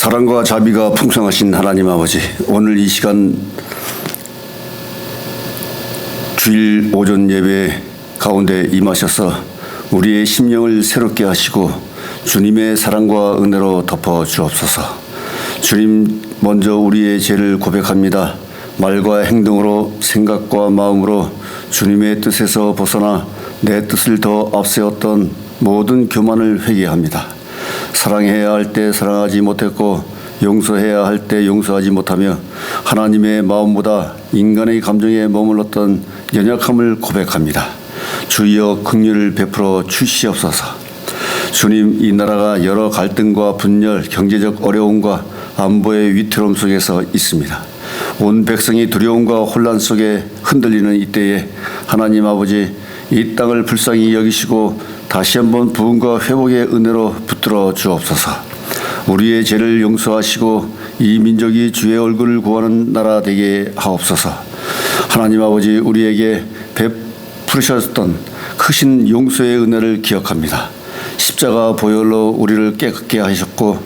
사랑과 자비가 풍성하신 하나님 아버지, 오늘 이 시간 주일 오전 예배 가운데 임하셔서 우리의 심령을 새롭게 하시고 주님의 사랑과 은혜로 덮어 주옵소서. 주님 먼저 우리의 죄를 고백합니다. 말과 행동으로 생각과 마음으로 주님의 뜻에서 벗어나 내 뜻을 더 앞세웠던 모든 교만을 회개합니다. 사랑해야 할 때 사랑하지 못했고 용서해야 할 때 용서하지 못하며 하나님의 마음보다 인간의 감정에 머물렀던 연약함을 고백합니다. 주여 긍휼을 베풀어 주시옵소서. 주님 이 나라가 여러 갈등과 분열, 경제적 어려움과 안보의 위태로움 속에서 있습니다. 온 백성이 두려움과 혼란 속에 흔들리는 이때에 하나님 아버지 이 땅을 불쌍히 여기시고 다시 한번 부흥과 회복의 은혜로 붙들어 주옵소서. 우리의 죄를 용서하시고 이 민족이 주의 얼굴을 구하는 나라 되게 하옵소서. 하나님 아버지 우리에게 베푸셨던 크신 용서의 은혜를 기억합니다. 십자가 보혈로 우리를 깨끗게 하셨고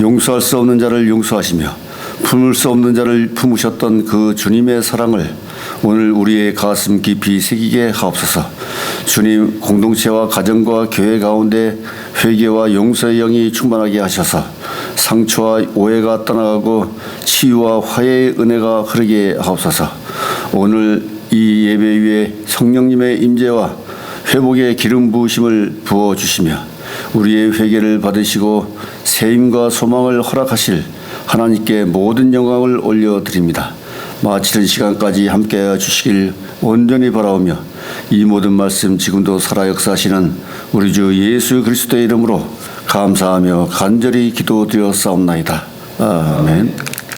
용서할 수 없는 자를 용서하시며 품을 수 없는 자를 품으셨던 그 주님의 사랑을 오늘 우리의 가슴 깊이 새기게 하옵소서. 주님 공동체와 가정과 교회 가운데 회개와 용서의 영이 충만하게 하셔서 상처와 오해가 떠나가고 치유와 화해의 은혜가 흐르게 하옵소서. 오늘 이 예배 위에 성령님의 임재와 회복의 기름 부으심을 부어 주시며 우리의 회개를 받으시고 세임과 소망을 허락하실 하나님께 모든 영광을 올려드립니다. 마치는 시간까지 함께하여 주시길 온전히 바라오며 이 모든 말씀 지금도 살아 역사하시는 우리 주 예수 그리스도의 이름으로 감사하며 간절히 기도드려 싸움나이다. 아멘.